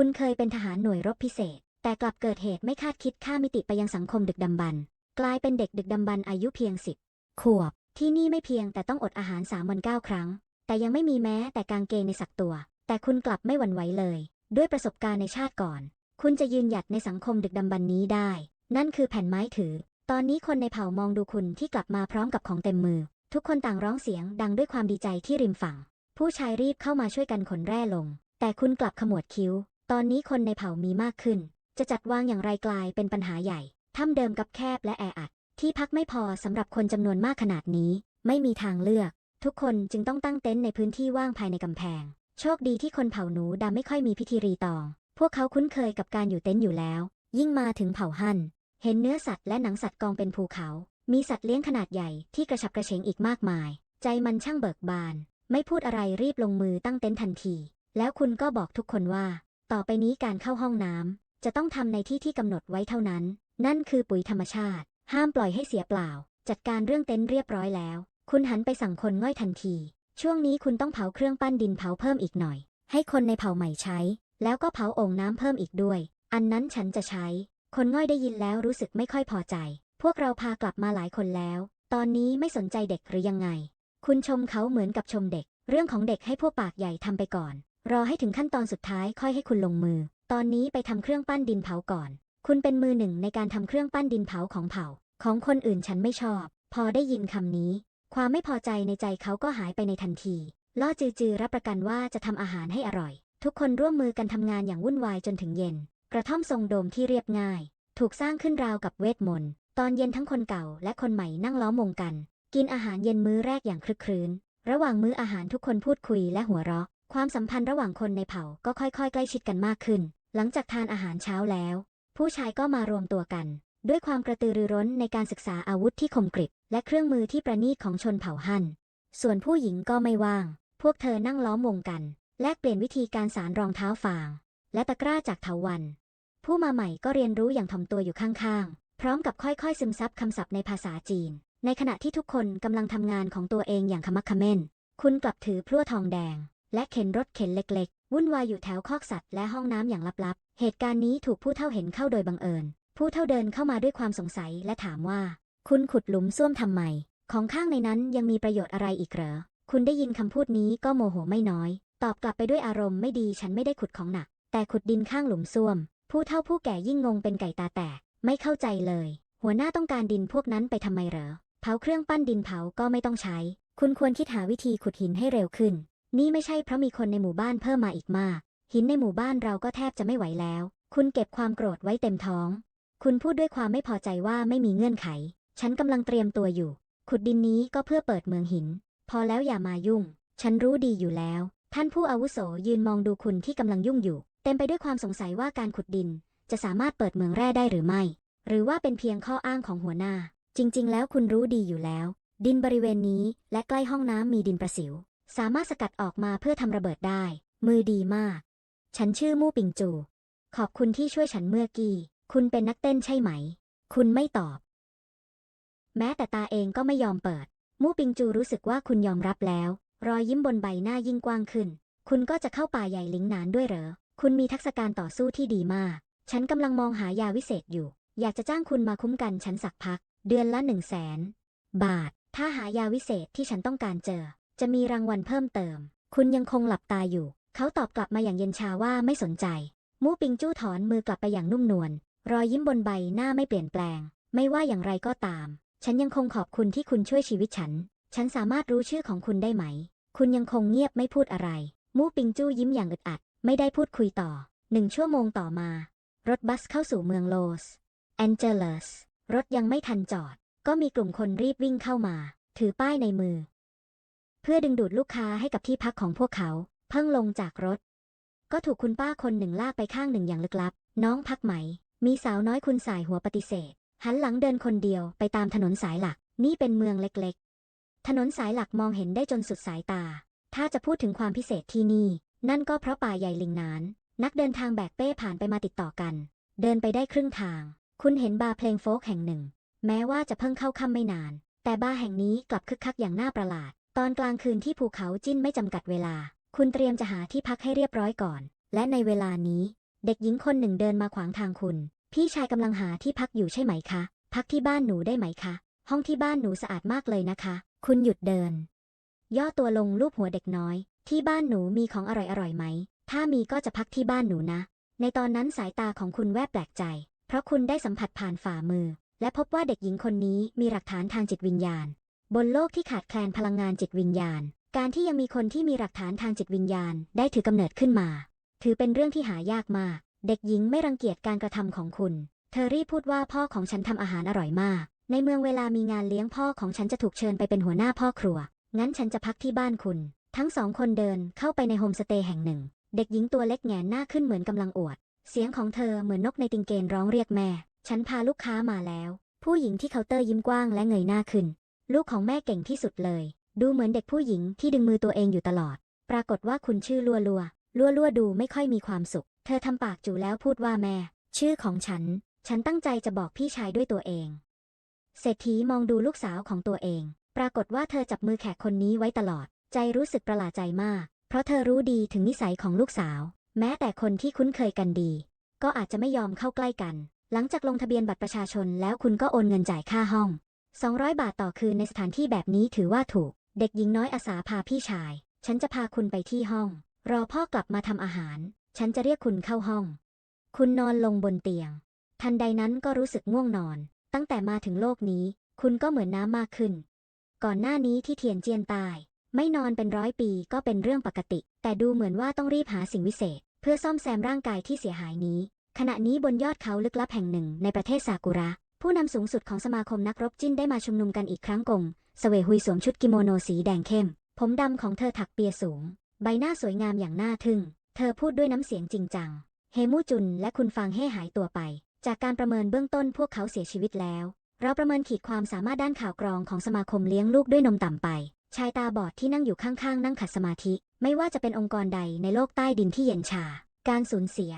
คุณเคยเป็นทหารหน่วยรบพิเศษ แต่กลับเกิดเหตุไม่คาดคิดข้ามิติไปยังสังคมดึกดำบรรพ์กลายเป็นเด็กดึกดำบรรพ์อายุเพียงสิบขวบ ที่นี่ไม่เพียงแต่ต้องอดอาหารสามวันเก้าครั้ง แต่ยังไม่มีแม้แต่กางเกงในสักตัว แต่คุณกลับไม่หวั่นไหวเลย ด้วยประสบการณ์ในชาติก่อน คุณจะยืนหยัดในสังคมดึกดำบรรพ์นี้ได้ นั่นคือแผ่นไม้ถือ ตอนนี้คนในเผ่ามองดูคุณที่กลับมาพร้อมกับของเต็มมือ ทุกคนต่างร้องเสียงดังด้วยความดีใจที่ริมฝั่ง ผู้ชายรีบเข้ามาช่วยกันขนแร่ลง แต่คุณกลับขมวดคิ้ว ตอนนี้คนในเผ่ามีมากขึ้น จะจัดวางอย่างไรกลายเป็นปัญหาใหญ่ ถ้ำเดิมกับแคบและแออัด ที่พักไม่พอสำหรับคนจำนวนมากขนาดนี้ ไม่มีทางเลือก ทุกคนจึงต้องตั้งเต็นท์ในพื้นที่ว่างภายในกำแพง โชคดีที่คนเผ่าหนูดำไม่ค่อยมีพิธีรีตอง พวกเขาคุ้นเคยกับการอยู่เต็นท์อยู่แล้ว ยิ่งมาถึงเผ่าฮั่น เห็นเนื้อสัตว์และหนังสัตว์กองเป็นภูเขา มีสัตว์เลี้ยงขนาดใหญ่ที่กระฉับกระเฉงอีกมากมาย ใจมันช่างเบิกบาน ไม่พูดอะไรรีบลงมือตั้งเต็นท์ทันที แล้วคุณก็บอกทุกคนว่า ต่อไปนี้การเข้าห้องน้ำจะต้องทำในที่ที่กำหนดไว้เท่านั้น นั่นคือปุ๋ยธรรมชาติ ห้ามปล่อยให้เสียเปล่า จัดการเรื่องเต็นท์เรียบร้อยแล้ว คุณหันไปสั่งคนง่อยทันที ช่วงนี้คุณต้องเผาเครื่องปั้นดินเผาเพิ่มอีกหน่อย ให้คนในเผาใหม่ใช้ แล้วก็เผาโอ่งน้ำเพิ่มอีกด้วย อันนั้นฉันจะใช้ คนง่อยได้ยินแล้วรู้สึกไม่ค่อยพอใจ พวกเราพากลับมาหลายคนแล้ว ตอนนี้ไม่สนใจเด็กหรือยังไง คุณชมเขาเหมือนกับชมเด็ก เรื่องของเด็กให้พวกปากใหญ่ทำไปก่อน รอให้ถึงขั้นตอนสุดท้ายค่อยให้คุณลงมือ ตอนนี้ไปทำเครื่องปั้นดินเผาก่อน คุณเป็นมือหนึ่งในการทำเครื่องปั้นดินเผาของเผ่าของคนอื่นฉันไม่ชอบ พอได้ยินคำนี้ ความไม่พอใจในใจเขาก็หายไปในทันทีล่อจือจือรับประกันว่าจะทำอาหารให้อร่อย ทุกคนร่วมมือกันทำงานอย่างวุ่นวายจนถึงเย็น กระท่อมทรงโดมที่เรียบง่าย ถูกสร้างขึ้นราวกับเวทมนต์ตอนเย็นทั้งคนเก่าและคนใหม่นั่งล้อมวงกัน กินอาหารเย็นมื้อแรกอย่างคลึกครื้น ระหว่างมื้ออาหารทุกคนพูดคุยและหัวเราะ ความสัมพันธ์ระหว่างคนในเผ่าก็ค่อยๆ ใกล้ชิดกันมากขึ้น หลังจากทานอาหารเช้าแล้ว ผู้ชายก็มารวมตัวกัน ด้วยความกระตือรือร้นในการศึกษาอาวุธที่คมกริบ และเครื่องมือที่ประณีตของชนเผ่าฮั่น ส่วนผู้หญิงก็ไม่ว่าง พวกเธอนั่งล้อมวงกัน แลกเปลี่ยนวิธีการสารรองเท้าฟาง และตะกร้าจากเถาวัน ผู้มาใหม่ก็เรียนรู้อย่างถ่อมตัวอยู่ข้างๆ พร้อมกับค่อยๆ ซึมซับคำศัพท์ในภาษาจีน ในขณะที่ทุกคนกำลังทำงานของตัวเองอย่างขมักเขม้น คุณกลับถือพลั่วทองแดง และเข็นรถเข็นเล็กๆ วุ่นวายอยู่แถวคอกสัตว์และห้องน้ำอย่างลับๆ เหตุการณ์นี้ถูกผู้เฒ่าเห็นเข้าโดยบังเอิญ ผู้เฒ่าเดินเข้ามาด้วยความสงสัยและถามว่า คุณขุดหลุมซ่วมทำไม ของข้างในนั้นยังมีประโยชน์อะไรอีกเหรอ คุณได้ยินคำพูดนี้ก็โมโหไม่น้อย ตอบกลับไปด้วยอารมณ์ไม่ดีฉันไม่ได้ขุดของหนัก แต่ขุดดินข้างหลุมซ่วม ผู้เฒ่าผู้แก่ยิ่งงงเป็นไก่ตาแตก ไม่เข้าใจเลย หัวหน้าต้องการดินพวกนั้นไปทำไมเหรอ เผาเครื่องปั้นดินเผาก็ไม่ต้องใช้ คุณควรคิดหาวิธีขุดหินให้เร็วขึ้น นี่ไม่ใช่เพราะมีคนในหมู่บ้านเพิ่มมาอีกมาก หินในหมู่บ้านเราก็แทบจะไม่ไหวแล้ว คุณเก็บความโกรธไว้เต็มท้อง คุณพูดด้วยความไม่พอใจว่าไม่มีเงื่อนไข ฉันกำลังเตรียมตัวอยู่ ขุดดินนี้ก็เพื่อเปิดเมืองหิน พอแล้วอย่ามายุ่ง ฉันรู้ดีอยู่แล้ว ท่านผู้อาวุโสยืนมองดูคุณที่กำลังยุ่งอยู่ เต็มไปด้วยความสงสัยว่าการขุดดิน จะสามารถเปิดเมืองแร่ได้หรือไม่ หรือว่าเป็นเพียงข้ออ้างของหัวหน้า จริง ๆ แล้วคุณรู้ดีอยู่แล้ว ดินบริเวณนี้และใกล้ห้องน้ำมีดินประสิว สามารถสกัดออกมาเพื่อทำระเบิดได้ มือดีมาก ฉันชื่อมู่ปิงจู ขอบคุณที่ช่วยฉันเมื่อกี้ คุณเป็นนักเต้นใช่ไหม คุณไม่ตอบ แม้แต่ตาเองก็ไม่ยอมเปิด มู่ปิงจูรู้สึกว่าคุณยอมรับแล้ว รอยยิ้มบนใบหน้ายิ่งกว้างขึ้น คุณก็จะเข้าป่าใหญ่ลิงนานด้วยเหรอ คุณมีทักษะการต่อสู้ที่ดีมาก ฉันกำลังมองหายาวิเศษอยู่ อยากจะจ้างคุณมาคุ้มกันฉันสักพัก เดือนละหนึ่งแสนบาท ถ้าหายาวิเศษที่ฉันต้องการเจอ จะมีรางวัลเพิ่มเติม คุณยังคงหลับตาอยู่ เขาตอบกลับมาอย่างเย็นชาว่าไม่สนใจ มู่ปิงจู้ถอนมือกลับไปอย่างนุ่มนวล รอยยิ้มบนใบหน้าไม่เปลี่ยนแปลง ไม่ว่าอย่างไรก็ตาม ฉันยังคงขอบคุณที่คุณช่วยชีวิตฉัน ฉันสามารถรู้ชื่อของคุณได้ไหม คุณยังคงเงียบไม่พูดอะไร มู่ปิงจู้ยิ้มอย่างอึดอัด ไม่ได้พูดคุยต่อ หนึ่งชั่วโมงต่อมา รถบัสเข้าสู่เมืองโลสแอนเจลิส รถยังไม่ทันจอด ก็มีกลุ่มคนรีบวิ่งเข้ามา ถือป้ายในมือ พื่อดึงดูดลูกค้าให้กับที่พักของพวกเขา เพิ่งลงจากรถ ก็ถูกคุณป้าคนหนึ่งลากไปข้างหนึ่งอย่างลึกลับ น้องพักไหม มีสาวน้อยคุณสายหัวปฏิเสธ หันหลังเดินคนเดียวไปตามถนนสายหลัก นี่เป็นเมืองเล็กๆ ถนนสายหลักมองเห็นได้จนสุดสายตา ถ้าจะพูดถึงความพิเศษที่นี่ นั่นก็เพราะป่าใหญ่ลิงนาน นักเดินทางแบกเป้ผ่านไปมาติดต่อกัน เดินไปได้ครึ่งทาง คุณเห็นบาร์เพลงโฟกแห่งหนึ่ง แม้ว่าจะเพิ่งเข้าค่ำไม่นาน แต่บาร์แห่งนี้กลับคึกคักอย่างน่าประหลาด ตอนกลางคืนที่ภูเขาจิ้นไม่จำกัดเวลา คุณเตรียมจะหาที่พักให้เรียบร้อยก่อน และในเวลานี้ เด็กหญิงคนหนึ่งเดินมาขวางทางคุณ พี่ชายกำลังหาที่พักอยู่ใช่ไหมคะ พักที่บ้านหนูได้ไหมคะ ห้องที่บ้านหนูสะอาดมากเลยนะคะ คุณหยุดเดิน ย่อตัวลงลูบหัวเด็กน้อย ที่บ้านหนูมีของอร่อยๆไหม ถ้ามีก็จะพักที่บ้านหนูนะ ในตอนนั้นสายตาของคุณแวบแปลกใจ เพราะคุณได้สัมผัสผ่านฝ่ามือ และพบว่าเด็กหญิงคนนี้มีหลักฐานทางจิตวิญญาณ บนโลกที่ขาดแคลนพลังงานจิตวิญญาณ การที่ยังมีคนที่มีหลักฐานทางจิตวิญญาณได้ถือกำเนิดขึ้นมา ถือเป็นเรื่องที่หายากมาก เด็กหญิงไม่รังเกียจการกระทำของคุณ เธอรีพูดว่าพ่อของฉันทำอาหารอร่อยมาก ในเมืองเวลามีงานเลี้ยงพ่อของฉันจะถูกเชิญไปเป็นหัวหน้าพ่อครัว งั้นฉันจะพักที่บ้านคุณ ทั้งสองคนเดินเข้าไปในโฮมสเตย์แห่งหนึ่ง เด็กหญิงตัวเล็กแงนหน้าขึ้นเหมือนกำลังอวด เสียงของเธอเหมือนนกในติงเกนร้องเรียกแม่ ฉันพาลูกค้ามาแล้ว ผู้หญิงที่เคาน์เตอร์ยิ้มกว้างและเงยหน้าขึ้น ลูกของแม่เก่งที่สุดเลย ดูเหมือนเด็กผู้หญิงที่ดึงมือตัวเองอยู่ตลอด ปรากฏว่าคุณชื่อลัวลัวลัวลัวดูไม่ค่อยมีความสุข เธอทำปากจู่แล้วพูดว่าแม่ ชื่อของฉัน ฉันตั้งใจจะบอกพี่ชายด้วยตัวเอง เศรษฐีมองดูลูกสาวของตัวเอง ปรากฏว่าเธอจับมือแขกคนนี้ไว้ตลอด ใจรู้สึกประหลาดใจมาก เพราะเธอรู้ดีถึงนิสัยของลูกสาว แม้แต่คนที่คุ้นเคยกันดี ก็อาจจะไม่ยอมเข้าใกล้กัน หลังจากลงทะเบียนบัตรประชาชนแล้วคุณก็โอนเงินจ่ายค่าห้อง 200 บาทต่อคืนในสถานที่แบบนี้ถือว่าถูก เด็กหญิงน้อยอาสาพาพี่ชาย ฉันจะพาคุณไปที่ห้อง รอพ่อกลับมาทำอาหาร ฉันจะเรียกคุณเข้าห้อง คุณนอนลงบนเตียง ทันใดนั้นก็รู้สึกง่วงนอน ตั้งแต่มาถึงโลกนี้ คุณก็เหมือนน้ำมากขึ้น ก่อนหน้านี้ที่เทียนเจียนตาย ไม่นอนเป็นร้อยปีก็เป็นเรื่องปกติ แต่ดูเหมือนว่าต้องรีบหาสิ่งวิเศษ เพื่อซ่อมแซมร่างกายที่เสียหายนี้ ขณะนี้บนยอดเขาลึกลับแห่งหนึ่งในประเทศซากุระ ผู้นำสูงสุดของสมาคมนักรบจิ้นได้มาชุมนุมกันอีกครั้งกงสเวหุยสวมชุดกิโมโนสีแดงเข้ม ผมดำของเธอถักเปียสูง ใบหน้าสวยงามอย่างน่าทึ่ง เธอพูดด้วยน้ำเสียงจริงจัง เฮมูจุนและคุณฟางเฮ่หายตัวไป จากการประเมินเบื้องต้นพวกเขาเสียชีวิตแล้ว เราประเมินขีดความสามารถด้านข่าวกรองของสมาคมเลี้ยงลูกด้วยนมต่ำไป ชายตาบอดที่นั่งอยู่ข้างๆ นั่งขัดสมาธิ ไม่ว่าจะเป็นองค์กรใดในโลกใต้ดินที่เย็นชา การสูญเสีย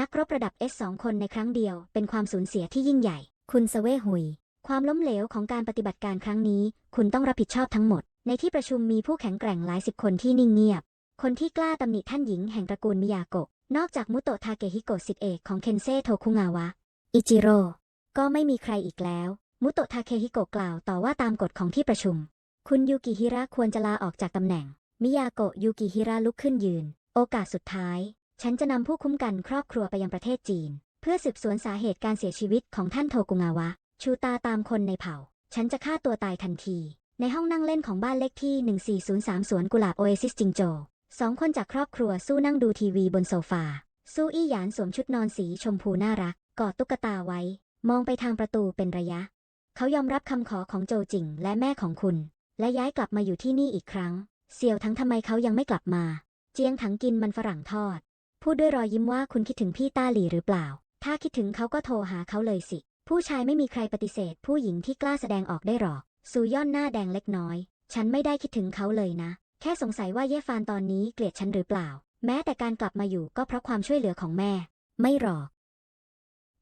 นักรบระดับ S สองคนในครั้งเดียวเป็นความสูญเสียที่ยิ่งใหญ่ คุณสเวหุย ความล้มเหลวของการปฏิบัติการครั้งนี้ คุณต้องรับผิดชอบทั้งหมด ในที่ประชุมมีผู้แข็งแกร่งหลายสิบคนที่นิ่งเงียบ คนที่กล้าตำหนิท่านหญิงแห่งตระกูลมิยาโกะ นอกจากมุโตะทาเกฮิโกะสิทธิเอกของเคนเซโทคุงาวะ อิจิโร่ ก็ไม่มีใครอีกแล้ว มุโตะทาเคฮิโกะกล่าวต่อว่าตามกฎของที่ประชุม คุณยูกิฮิระควรจะลาออกจากตำแหน่ง มิยาโกะยูกิฮิระลุกขึ้นยืน โอกาสสุดท้าย ฉันจะนำผู้คุ้มกันครอบครัวไปยังประเทศจีน เพื่อสืบสวนสาเหตุการเสียชีวิตของท่านโทกุงาวะ ชูตาตามคนในเผ่า ฉันจะฆ่าตัวตายทันที ในห้องนั่งเล่นของบ้านเลขที่ 1403 สวนกุหลาบโอเอซิสจิงโจสองคนจากครอบครัวสู้นั่งดูทีวีบนโซฟาสู้อี้หยานสวมชุดนอนสีชมพูน่ารัก กอดตุ๊กตาไว้ มองไปทางประตูเป็นระยะ เขายอมรับคำขอของโจจิงและแม่ของคุณ และย้ายกลับมาอยู่ที่นี่อีกครั้ง เสี่ยวทั้งทำไมเขายังไม่กลับมา เจียงถังกินมันฝรั่งทอด พูดด้วยรอยยิ้มว่าคุณคิดถึงพี่ต้าหลีหรือเปล่า ถ้าคิดถึงเขาก็โทรหาเขาเลยสิ ผู้ชายไม่มีใครปฏิเสธ ผู้หญิงที่กล้าแสดงออกได้หรอกซูย่อนหน้าแดงเล็กน้อย ฉันไม่ได้คิดถึงเขาเลยนะ แค่สงสัยว่าเย่ฟานตอนนี้เกลียดฉันหรือเปล่า แม้แต่การกลับมาอยู่ก็เพราะความช่วยเหลือของแม่ ไม่หรอก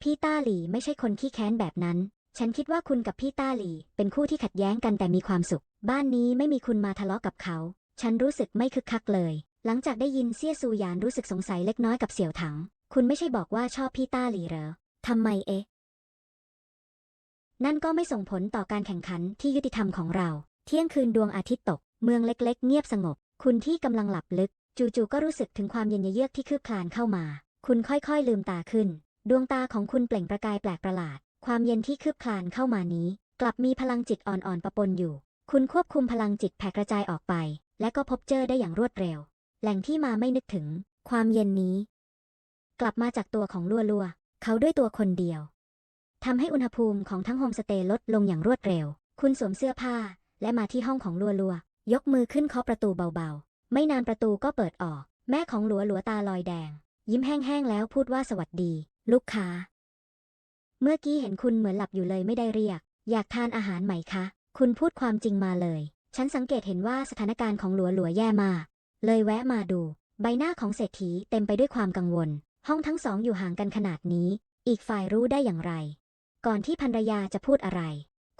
พี่ต้าหลีไม่ใช่คนขี้แค้นแบบนั้น ฉันคิดว่าคุณกับพี่ต้าหลีเป็นคู่ที่ขัดแย้งกันแต่มีความสุข บ้านนี้ไม่มีคุณมาทะเลาะกับเขา ฉันรู้สึกไม่คึกคักเลย หลังจากได้ยินเซี่ยซูหยานรู้สึกสงสัยเล็กน้อยกับเสี่ยวถัง คุณไม่ใช่บอกว่าชอบพี่ต้าหลีเหรอทำไมเอ๊ะ นั่นก็ไม่ส่งผลต่อการแข่งขันที่ยุติธรรมของเรา เที่ยงคืนดวงอาทิตย์ตก เมืองเล็กๆ เงียบสงบ คุณที่กำลังหลับลึก จู่ๆก็รู้สึกถึงความเย็นเยือกที่คืบคลานเข้ามา คุณค่อยๆลืมตาขึ้น ดวงตาของคุณเปล่งประกายแปลกประหลาด ความเย็นที่คืบคลานเข้ามานี้ กลับมีพลังจิตอ่อนๆปะปนอยู่ คุณควบคุมพลังจิตแผ่กระจายออกไป และก็พบเจอได้อย่างรวดเร็ว แหล่งที่มาไม่นึกถึง ความเย็นนี้ กลับมาจากตัวของลัวลัวเขาด้วยตัวคนเดียวทำให้อุณหภูมิของทั้งโฮมสเตย์ลดลงอย่างรวดเร็ว คุณสวมเสื้อผ้า และมาที่ห้องของลัวลัวยกมือขึ้นเคาะประตูเบาๆ ไม่นานประตูก็เปิดออก แม่ของหลัวหลัวตาลอยแดง ยิ้มแห้งๆแล้วพูดว่าสวัสดี ลูกค้า เมื่อกี้เห็นคุณเหมือนหลับอยู่เลยไม่ได้เรียก อยากทานอาหารไหมคะ คุณพูดความจริงมาเลย ฉันสังเกตเห็นว่าสถานการณ์ของหลัวหลัวแย่มาก เลยแวะมาดู ใบหน้าของเศรษฐีเต็มไปด้วยความกังวล ห้องทั้งสองอยู่ห่างกันขนาดนี้ อีกฝ่ายรู้ได้อย่างไร ก่อนที่ภรรยาจะพูดอะไร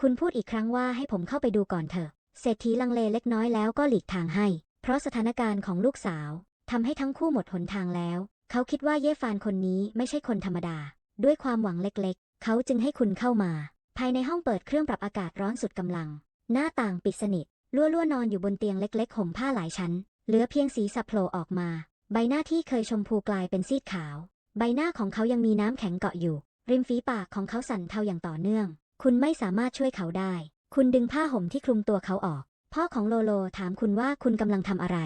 คุณพูดอีกครั้งว่าให้ผมเข้าไปดูก่อนเถอะ เศรษฐีลังเลเล็กน้อยแล้วก็หลีกทางให้ เพราะสถานการณ์ของลูกสาวทำให้ทั้งคู่หมดหนทางแล้ว เขาคิดว่าเย่ฟานคนนี้ไม่ใช่คนธรรมดา ด้วยความหวังเล็กๆ เขาจึงให้คุณเข้ามา ภายในห้องเปิดเครื่องปรับอากาศร้อนสุดกำลัง หน้าต่างปิดสนิท ลั่วๆนอนอยู่บนเตียงเล็กๆห่มผ้าหลายชั้น เหลือเพียงสีสับโผล่ออกมา ใบหน้าที่เคยชมพูกลายเป็นซีดขาว ใบหน้าของเขายังมีน้ำแข็งเกาะอยู่ ริมฝีปากของเขาสั่นเทาอย่างต่อเนื่อง คุณไม่สามารถช่วยเขาได้ คุณดึงผ้าห่มที่คลุมตัวเขาออก พ่อของโลโลถามคุณว่าคุณกำลังทำอะไร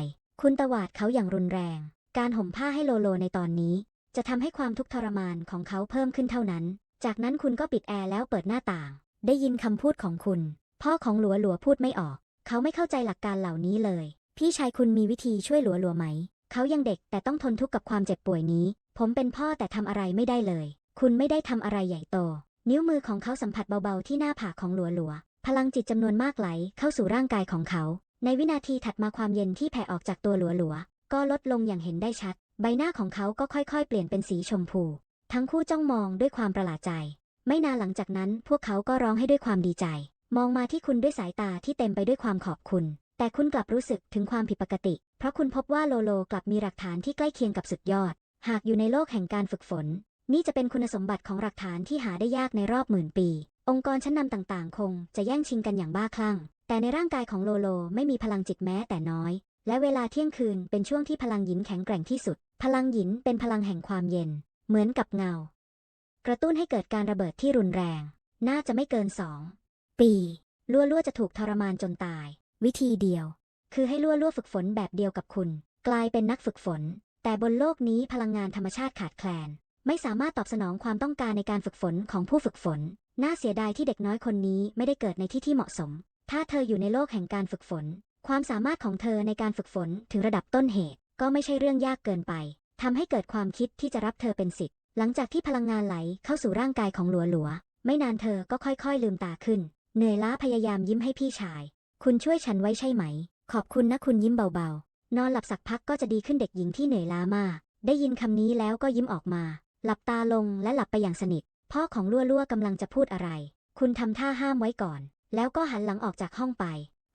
คุณตวาดเขาอย่างรุนแรง การห่มผ้าให้โลโลในตอนนี้ จะทำให้ความทุกข์ทรมานของเขาเพิ่มขึ้นเท่านั้น จากนั้นคุณก็ปิดแอร์แล้วเปิดหน้าต่าง ได้ยินคำพูดของคุณ พ่อของหลัวหลัวพูดไม่ออก เขาไม่เข้าใจหลักการเหล่านี้เลย พี่ชายคุณมีวิธีช่วยหลัวหลัวไหม เขายังเด็กแต่ต้องทนทุกข์กับความเจ็บป่วยนี้ ผมเป็นพ่อแต่ทำอะไรไม่ได้เลย คุณไม่ได้ทำอะไรใหญ่โต นิ้วมือของเขาสัมผัสเบาๆที่หน้าผากของหลัวหลัว พลังจิตจำนวนมากไหลเข้าสู่ร่างกายของเขา ในวินาทีถัดมาความเย็นที่แผ่ออกจากตัวหลัวหลัว ก็ลดลงอย่างเห็นได้ชัด ใบหน้าของเขาก็ค่อยๆ เปลี่ยนเป็นสีชมพู ทั้งคู่จ้องมองด้วยความประหลาดใจ ไม่นานหลังจากนั้น พวกเขาก็ร้องให้ด้วยความดีใจ มองมาที่คุณด้วยสายตาที่เต็มไปด้วยความขอบคุณ แต่คุณกลับรู้สึกถึงความผิดปกติ เพราะคุณพบว่าโลโลกลับมีหลักฐานที่ใกล้เคียงกับสุดยอด หากอยู่ในโลกแห่งการฝึกฝน นี่จะเป็นคุณสมบัติของหลักฐานที่หาได้ยากในรอบหมื่นปี องค์กรชั้นนำต่างๆ คงจะแย่งชิงกันอย่างบ้าคลั่ง แต่ในร่างกายของโลโลไม่มีพลังจิตแม้แต่น้อย และเวลาเที่ยงคืนเป็นช่วงที่พลังหยินแข็งแกร่งที่สุด พลังหยินเป็นพลังแห่งความเย็น เหมือนกับเงา กระตุ้นให้เกิดการระเบิดที่รุนแรง น่าจะไม่เกินสองปีลัวลัวจะถูกทรมานจนตาย วิธีเดียว คือให้ลั่วลั่วฝึกฝนแบบเดียวกับคุณ กลายเป็นนักฝึกฝน แต่บนโลกนี้พลังงานธรรมชาติขาดแคลน ไม่สามารถตอบสนองความต้องการในการฝึกฝนของผู้ฝึกฝน น่าเสียดายที่เด็กน้อยคนนี้ไม่ได้เกิดในที่ที่เหมาะสม ถ้าเธออยู่ในโลกแห่งการฝึกฝน ความสามารถของเธอในการฝึกฝนถึงระดับต้นเหตุ ก็ไม่ใช่เรื่องยากเกินไปทำให้เกิดความคิดที่จะรับเธอเป็นสิทธิ์ หลังจากที่พลังงานไหลเข้าสู่ร่างกายของหลัวหลัว ไม่นานเธอก็ค่อยๆลืมตาขึ้น เหนื่อยล้าพยายามยิ้มให้พี่ชาย คุณช่วยฉันไว้ใช่ไหม ขอบคุณนะคุณยิ้มเบาๆ นอนหลับสักพักก็จะดีขึ้นเด็กหญิงที่เหนื่อยล้ามาก ได้ยินคำนี้แล้วก็ยิ้มออกมา หลับตาลงและหลับไปอย่างสนิท พ่อของลั่วลั่วกำลังจะพูดอะไร คุณทำท่าห้ามไว้ก่อน แล้วก็หันหลังออกจากห้องไป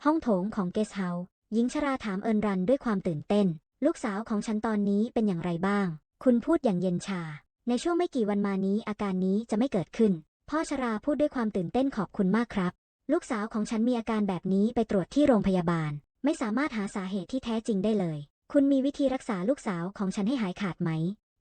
ห้องโถงของเกสเฮาส์หญิงชราถามเอินรันด้วยความตื่นเต้น ลูกสาวของฉันตอนนี้เป็นอย่างไรบ้าง คุณพูดอย่างเย็นชา ในช่วงไม่กี่วันมานี้อาการนี้จะไม่เกิดขึ้น พ่อชราพูดด้วยความตื่นเต้นขอบคุณมากครับ ลูกสาวของฉันมีอาการแบบนี้ไปตรวจที่โรงพยาบาล ไม่สามารถหาสาเหตุที่แท้จริงได้เลย คุณมีวิธีรักษาลูกสาวของฉันให้หายขาดไหม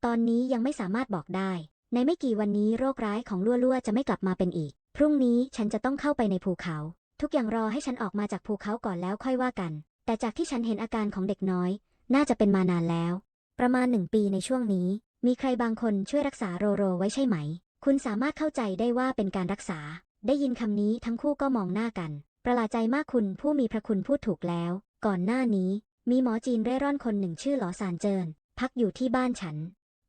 ตอนนี้ยังไม่สามารถบอกได้ ในไม่กี่วันนี้โรคร้ายของลั่วล่วจะไม่กลับมาเป็นอีก พรุ่งนี้ฉันจะต้องเข้าไปในภูเขา ทุกอย่างรอให้ฉันออกมาจากภูเขาก่อนแล้วค่อยว่ากัน แต่จากที่ฉันเห็นอาการของเด็กน้อย น่าจะเป็นมานานแล้ว ประมาณหนึ่งปีในช่วงนี้ มีใครบางคนช่วยรักษาโรโรไว้ใช่ไหม คุณสามารถเข้าใจได้ว่าเป็นการรักษา ได้ยินคำนี้ทั้งคู่ก็มองหน้ากัน ประหลาดใจมากคุณผู้มีพระคุณพูดถูกแล้ว ก่อนหน้านี้ มีหมอจีนเร่ร่อนคนหนึ่งชื่อหลอซานเจิน พักอยู่ที่บ้านฉัน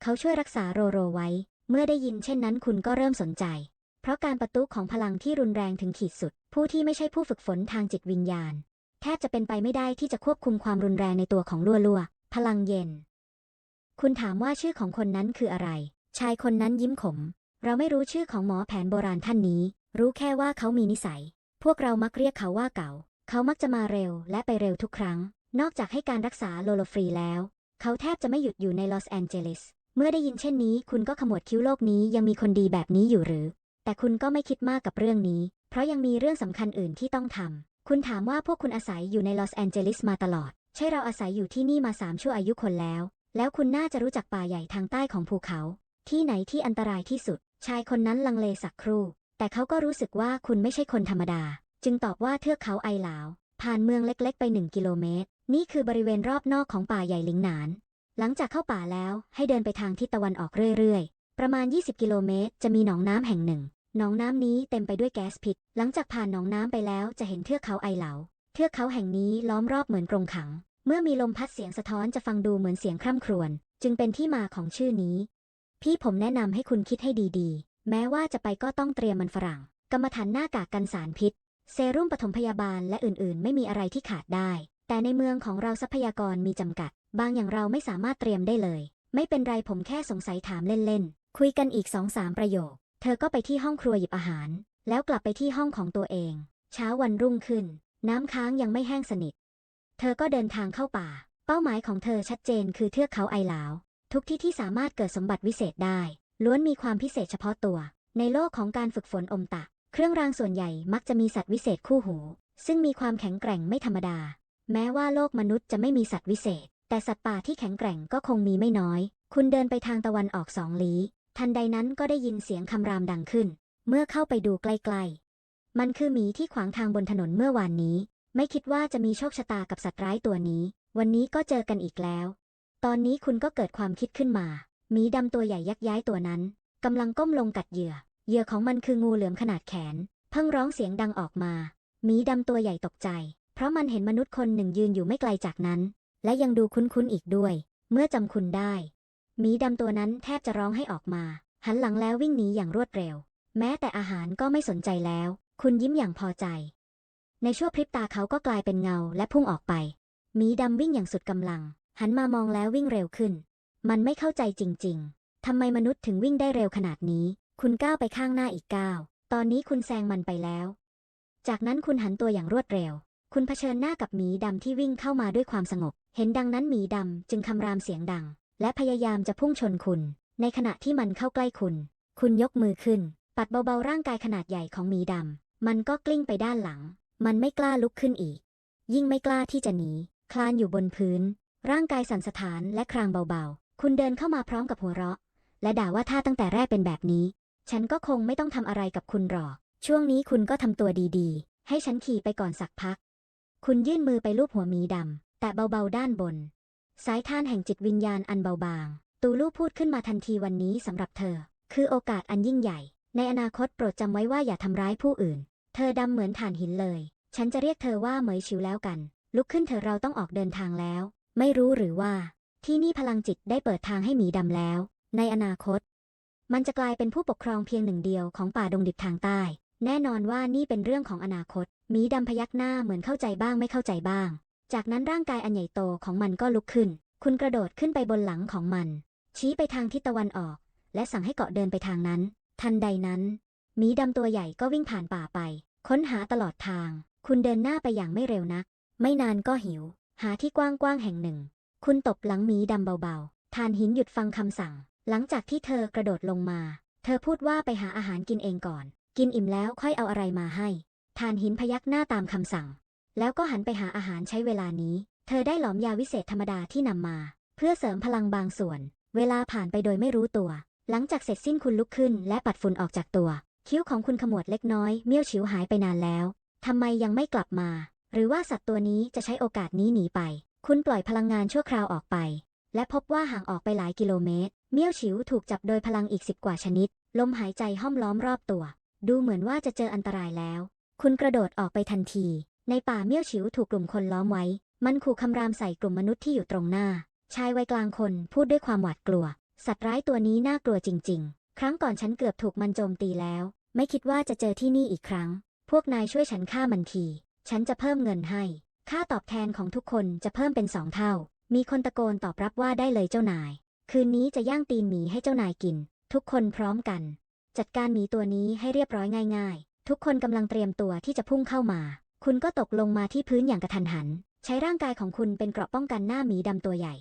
เขาช่วยรักษาโรโรไว้ เมื่อได้ยินเช่นนั้นคุณก็เริ่มสนใจ เพราะการประตุของพลังที่รุนแรงถึงขีดสุด ผู้ที่ไม่ใช่ผู้ฝึกฝนทางจิตวิญญาณ แทบจะเป็นไปไม่ได้ที่จะควบคุมความรุนแรงในตัวของลัวลัวพลังเย็น คุณถามว่าชื่อของคนนั้นคืออะไร ชายคนนั้นยิ้มขม เราไม่รู้ชื่อของหมอแผนโบราณท่านนี้ รู้แค่ว่าเขามีนิสัย พวกเรามักเรียกเขาว่าเก่า เขามักจะมาเร็วและไปเร็วทุกครั้ง นอกจากให้การรักษาโลโลฟรีแล้ว เขาแทบจะไม่หยุดอยู่ในลอสแอนเจลิส เมื่อได้ยินเช่นนี้ คุณก็ขมวดคิ้วโลกนี้ยังมีคนดีแบบนี้อยู่หรือ แต่คุณก็ไม่คิดมากกับเรื่องนี้ เพราะยังมีเรื่องสำคัญอื่นที่ต้องทำ คุณถามว่าพวกคุณอาศัยอยู่ในลอสแอนเจลิสมาตลอด ใช่เราอาศัยอยู่ที่นี่มาสามชั่วอายุคนแล้ว แล้วคุณน่าจะรู้จักป่าใหญ่ทางใต้ของภูเขา ที่ไหนที่อันตรายที่สุด ชายคนนั้นลังเลสักครู่ แต่เขาก็รู้สึกว่าคุณไม่ใช่คนธรรมดา จึงตอบว่าเทือกเขาไอหลาว ผ่านเมืองเล็กๆ ไปหนึ่งกิโลเมตร นี่คือบริเวณรอบนอกของป่าใหญ่หลิงหนาน หลังจากเข้าป่าแล้วให้เดินไปทางทิศตะวันออกเรื่อยๆ ประมาณ 20 กิโลเมตร จะมีหนองน้ำแห่งหนึ่ง หนองน้ำนี้เต็มไปด้วยแก๊สพิษ หลังจากผ่านหนองน้ำไปแล้วจะเห็นเทือกเขาไอเหลา เทือกเขาแห่งนี้ล้อมรอบเหมือนกรงขัง เมื่อมีลมพัดเสียงสะท้อนจะฟังดูเหมือนเสียงคร่ำครวญ จึงเป็นที่มาของชื่อนี้ พี่ผมแนะนำให้คุณคิดให้ดีๆ แม้ว่าจะไปก็ต้องเตรียมมันฝรั่ง กรรมฐานหน้ากากกันสารพิษ เซรุ่มปฐมพยาบาลและอื่นๆ ไม่มีอะไรที่ขาดได้ แต่ในเมืองของเราทรัพยากรมีจำกัด บางอย่างเราไม่สามารถเตรียมได้เลย ไม่เป็นไรผมแค่สงสัยถามเล่นๆ คุยกันอีกสองสามประโยค เธอก็ไปที่ห้องครัวหยิบอาหาร แล้วกลับไปที่ห้องของตัวเอง เช้าวันรุ่งขึ้น น้ำค้างยังไม่แห้งสนิท เธอก็เดินทางเข้าป่า เป้าหมายของเธอชัดเจนคือเทือกเขาไอหลาวททุกที่ที่สามารถเกิดสมบัติวิเศษได้ ล้วนมีความพิเศษเฉพาะตัว ในโลกของการฝึกฝนอมตะ เครื่องรางส่วนใหญ่มักจะมีสัตว์วิเศษคู่หู ซึ่งมีความแข็งแกร่งไม่ธรรมดา แม้ว่าโลกมนุษย์จะไม่มีสัตว์วิเศษ แต่สัตว์ป่าที่แข็งแกร่งก็คงมีไม่น้อย คุณเดินไปทางตะวันออกสองลี้ ทันใดนั้นก็ได้ยินเสียงคำรามดังขึ้น เมื่อเข้าไปดูใกล้ๆ มันคือหมีที่ขวางทางบนถนนเมื่อวานนี้ ไม่คิดว่าจะมีโชคชะตากับสัตว์ร้ายตัวนี้ วันนี้ก็เจอกันอีกแล้ว ตอนนี้คุณก็เกิดความคิดขึ้นมา หมีดำตัวใหญ่ยักย้ายตัวนั้นกำลังก้มลงกัดเหยื่อ เหยื่อของมันคืองูเหลือมขนาดแขน เพิ่งร้องเสียงดังออกมาหมีดำตัวใหญ่ตกใจ เพราะมันเห็นมนุษย์คนหนึ่งยืนอยู่ไม่ไกลจากนั้น และยังดูคุ้นๆอีกด้วย เมื่อจำคุณได้หมีดำตัวนั้นแทบจะร้องให้ออกมา หันหลังแล้ววิ่งหนีอย่างรวดเร็ว แม้แต่อาหารก็ไม่สนใจแล้ว คุณยิ้มอย่างพอใจ ในชั่วพริบตาเขาก็กลายเป็นเงาและพุ่งออกไปหมีดำวิ่งอย่างสุดกำลัง หันมามองแล้ววิ่งเร็วขึ้น มันไม่เข้าใจจริง ๆ ทำไมมนุษย์ถึงวิ่งได้เร็วขนาดนี้ คุณก้าวไปข้างหน้าอีกก้าว ตอนนี้คุณแซงมันไปแล้ว จากนั้นคุณหันตัวอย่างรวดเร็ว คุณเผชิญหน้ากับหมีดำที่วิ่งเข้ามาด้วยความสงบ เห็นดังนั้นหมีดำจึงคำรามเสียงดัง และพยายามจะพุ่งชนคุณ ในขณะที่มันเข้าใกล้คุณ คุณยกมือขึ้น ปัดเบาๆร่างกายขนาดใหญ่ของหมีดำ มันก็กลิ้งไปด้านหลัง มันไม่กล้าลุกขึ้นอีก ยิ่งไม่กล้าที่จะหนี คลานอยู่บนพื้นร่างกายสั่นสะท้านและครางเบา คุณเดินเข้ามาพร้อมกับหัวเราะ และด่าว่าถ้าตั้งแต่แรกเป็นแบบนี้ ฉันก็คงไม่ต้องทำอะไรกับคุณหรอก ช่วงนี้คุณก็ทำตัวดีๆ ให้ฉันขี่ไปก่อนสักพัก คุณยื่นมือไปลูบหัวมีดำ แต่เบาๆด้านบน สายท่านแห่งจิตวิญญาณอันเบาบาง ตูลูพูดขึ้นมาทันทีวันนี้สำหรับเธอ คือโอกาสอันยิ่งใหญ่ ในอนาคตโปรดจำไว้ว่าอย่าทำร้ายผู้อื่น เธอดำเหมือนถ่านหินเลย ฉันจะเรียกเธอว่าเหมยชิวแล้วกัน ลุกขึ้นเธอเราต้องออกเดินทางแล้ว ไม่รู้หรือว่า ที่นี่พลังจิตได้เปิดทางให้หมีดำแล้ว ในอนาคต มันจะกลายเป็นผู้ปกครองเพียงหนึ่งเดียวของป่าดงดิบทางใต้ แน่นอนว่านี่เป็นเรื่องของอนาคตหมีดำพยักหน้าเหมือนเข้าใจบ้างไม่เข้าใจบ้าง จากนั้นร่างกายอันใหญ่โตของมันก็ลุกขึ้น คุณกระโดดขึ้นไปบนหลังของมัน ชี้ไปทางทิศตะวันออก และสั่งให้เกาะเดินไปทางนั้น ทันใดนั้นหมีดำตัวใหญ่ก็วิ่งผ่านป่าไป ค้นหาตลอดทาง คุณเดินหน้าไปอย่างไม่เร็วนัก ไม่นานก็หิว หาที่กว้างๆแห่งหนึ่ง คุณตบหลังหมีดำเบาๆทานหินหยุดฟังคำสั่ง หลังจากที่เธอกระโดดลงมา เธอพูดว่าไปหาอาหารกินเองก่อน กินอิ่มแล้วค่อยเอาอะไรมาให้ ทานหินพยักหน้าตามคำสั่ง แล้วก็หันไปหาอาหารใช้เวลานี้ เธอได้หลอมยาวิเศษธรรมดาที่นำมา เพื่อเสริมพลังบางส่วน เวลาผ่านไปโดยไม่รู้ตัว หลังจากเสร็จสิ้นคุณลุกขึ้น และปัดฝุ่นออกจากตัว คิ้วของคุณขมวดเล็กน้อยเมี่ยวฉิวหายไปนานแล้วทำไมยังไม่กลับมา หรือว่าสัตว์ตัวนี้จะใช้โอกาสนี้หนีไป คุณปล่อยพลังงานชั่วคราวออกไป และพบว่าห่างออกไปหลายกิโลเมตร เมี่ยวฉิวถูกจับโดยพลังอีกสิบกว่าชนิด ลมหายใจห้อมล้อมรอบตัว ดูเหมือนว่าจะเจออันตรายแล้ว คุณกระโดดออกไปทันที ในป่าเมี่ยวฉิวถูกกลุ่มคนล้อมไว้ มันขู่คำรามใส่กลุ่มมนุษย์ที่อยู่ตรงหน้า ชายวัยกลางคนพูดด้วยความหวาดกลัว สัตว์ร้ายตัวนี้น่ากลัวจริง ๆ ครั้งก่อนฉันเกือบถูกมันโจมตีแล้ว ไม่คิดว่าจะเจอที่นี่อีกครั้ง พวกนายช่วยฉันฆ่ามันที ฉันจะเพิ่มเงินให้ ค่าตอบแทนของทุกคนจะเพิ่มเป็นสองเท่า มีคนตะโกนตอบรับว่าได้เลยเจ้านาย คืนนี้จะย่างตีนหมีให้เจ้านายกิน ทุกคนพร้อมกัน จัดการหมีตัวนี้ให้เรียบร้อยง่ายๆ ทุกคนกำลังเตรียมตัวที่จะพุ่งเข้ามา คุณก็ตกลงมาที่พื้นอย่างกระทันหัน ใช้ร่างกายของคุณเป็นเกราะป้องกันหน้าหมีดำตัวใหญ่